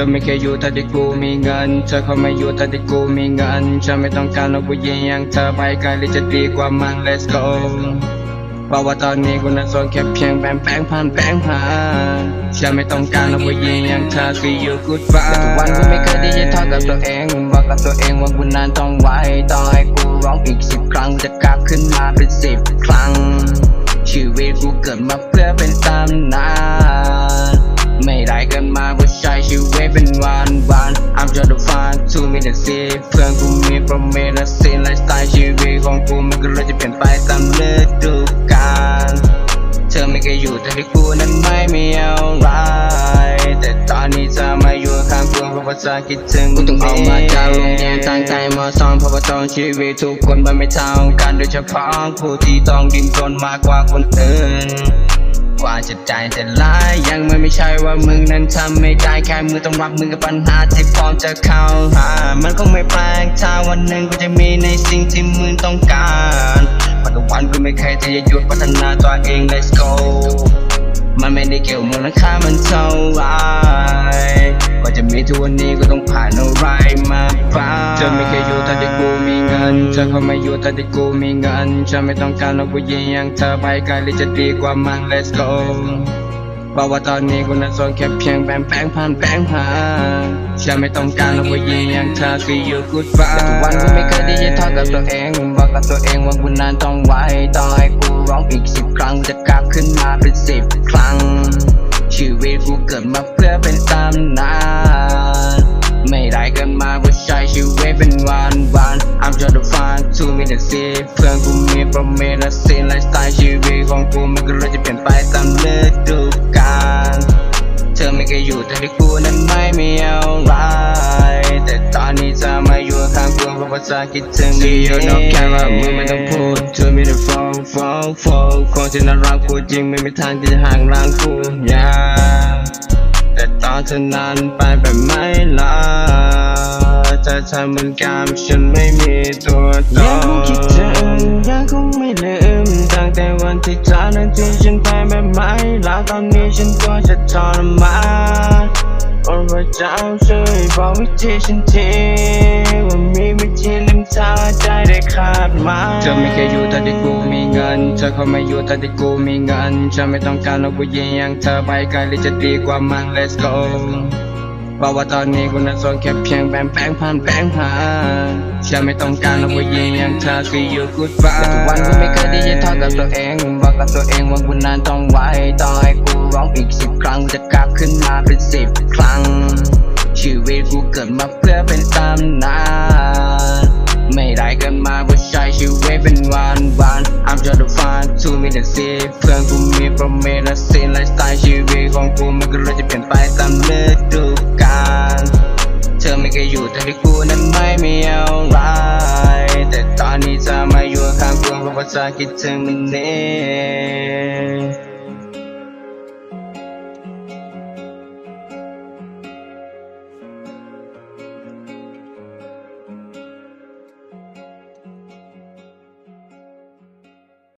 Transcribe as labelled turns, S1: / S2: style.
S1: ธอไม่เคยอยู่ถ้าที่กูมีเงินเธอเขาไม่อยู่ถ้าที่กูมีเงินฉันไม่ต้องการเอาผู้หญิงอย่างเธอไปไกลหรือจะดีกว่ามัน let's go เพราะว่าตอนนี้กูนั้นโซนแค่เพียงแปงแปงผ่านแปงผ่านฉันไม่ต้องการเอาผู้หญิงอย่างเธอ see you goodbye ทุกวันกูไม่เคยที่จะทอดกับตัวเองบอกกับตัวเองว่ากูนั้นต้องไว้ต่อให้กูร้องอีกสิบครั้งกูจะกลับขึ้นมาเป็นสิบครั้งชีวิตกูเกิดมาเพื่อเป็นตำนาน อนกูมีปรเมและซีนไลฟ์สไตล์ชีวิตของกูมันก็เลยจะเปลี่ยนไปตามฤดูกาลเธอไม่เคยอยู่แต่ที่กูนั้นไม่มีอะไรแต่ตอนนี้เธอมาอยู่ข้างกูเพราะว่าเธอคิดถึงกูต้องออกมาจากโรงเรียนตั้งใจมาสอนเพราะว่าต้องชีวิตทุกคนมันไม่เท่ากันโดยเฉพาะผู้ที่ต้องดิ้นรนมากกว่าคนอื่น กว่าจะใจจะลายยังไม่ไม่ใช่ว่ามึงนั้นทำไม่ได้แค่มือต้องรับมือกับปัญหาที่พร้อมจะเข้าหามันคงไม่แปลกถ้าวันหนึ่งกูจะมีในสิ่งที่มึงต้องการปัจจุบันกูไม่เคยที่จะหยุดพัฒนาตัวเอง let's go มันไม่ได้เกี่ยวมูลค่ามันเท่าไรกว่าจะมีทุกวันนี้ก็ต้องผ่านอะไรมาบ้างเธอไม่เคยอยู่ตอนที่กู มีเงินเธอเขาไม่อยู่ตอนที่กูมีเงินฉันไม่ต้องการเอาผู้หญิงอย่างเธอไปไกลหรือจะดีกว่ามัน let's go บอกว่าตอนนี้กูนั้นโซนแค่เพียงแปงแปงผ่านแปงผ่านฉันไม่ต้องการเอาผู้หญิงอย่างเธอ see you goodbye แต่ทุกวันกูไม่เคยที่จะทอดกับตัวเองบอกกับตัวเองว่ากูนั้นต้องไว้ต่อให้กูร้องอีกสิบครั้งจะกลับขึ้นมาเป็นสิบครั้งชีวิตกูเกิดมาเพื่อเป็นตำนาน to me the sea เพื่อนกูมีปรเมและซีนไลฟ์สไตล์ชีวิตของกูมันก็เลยจะเปลี่ยนไปตามฤดูกาลเธอไม่เคยอยู่แต่ที่กูนั้นไม่มีอะไรแต่ตอนนี้เธอมาอยู่ข้างกูเพราะว่าเธอคิดถึง See you no camera มึงไม่ต้องพูด to me the phone phone phone คนที่น่ารักกูจริงไม่มีทางที่จะห่างร่างกู yeah แต่ตอนเธอนั้นไปแบบไม่ลา เธอทำเหมือนกันฉันไม่มีตัวตนยังคงคิดถึงยังคงไม่ลืมตั้งแต่วันที่เธอนั้นที่ฉันไปแบบไม่ลาตอนนี้ฉันก็จะทรมานโอ้พระเจ้าช่วยบอกวิธีฉันทีว่ามีวิธีลืมเธอใจได้ขาดมาเธอไม่เคยอยู่ตอนที่กูมีเงิน เธอเขาไม่อยู่ตอนที่กูมีเงินฉันไม่ต้องการเอาผู้หญิงอย่างเธอไปไกลหรือจะดีกว่ามัน let's go บอกว่าตอนนี้กูนั้นโซนแค่เพียงแปงแปงผ่านแปงผ่านฉันไม่ต้องการเอาผู้หญิงย่างเธอ see you goodbye แต่ทุกวันกูไม่เคยที่จะทอดกับตัวเองบอกกับตัวเองว่ากูนั้นต้องไว้ต่อให้กูร้องอีกสิบครั้งจะกลับขึ้นมาเป็นสิบครั้ง ชีวิตกูเกิดมาเพื่อเป็นตำนานไม่ได้เกิดมาเพื่อใช้ชีวิตเป็นวันวัน I'm just a fan to me the sea เพื่อนกูมีโปรเมและซีนไลฟ์สไตล์ชีวิตของกูมันก็เลยจะเปลี่ยนไปตามฤดูกาล เธอไม่เคยอยู่แต่ที่กูนั้นไม่มีอะไรแต่ตอนนี้เธอมาอยู่ข้างกูเพราะว่าเธอคิดถึงมันนี่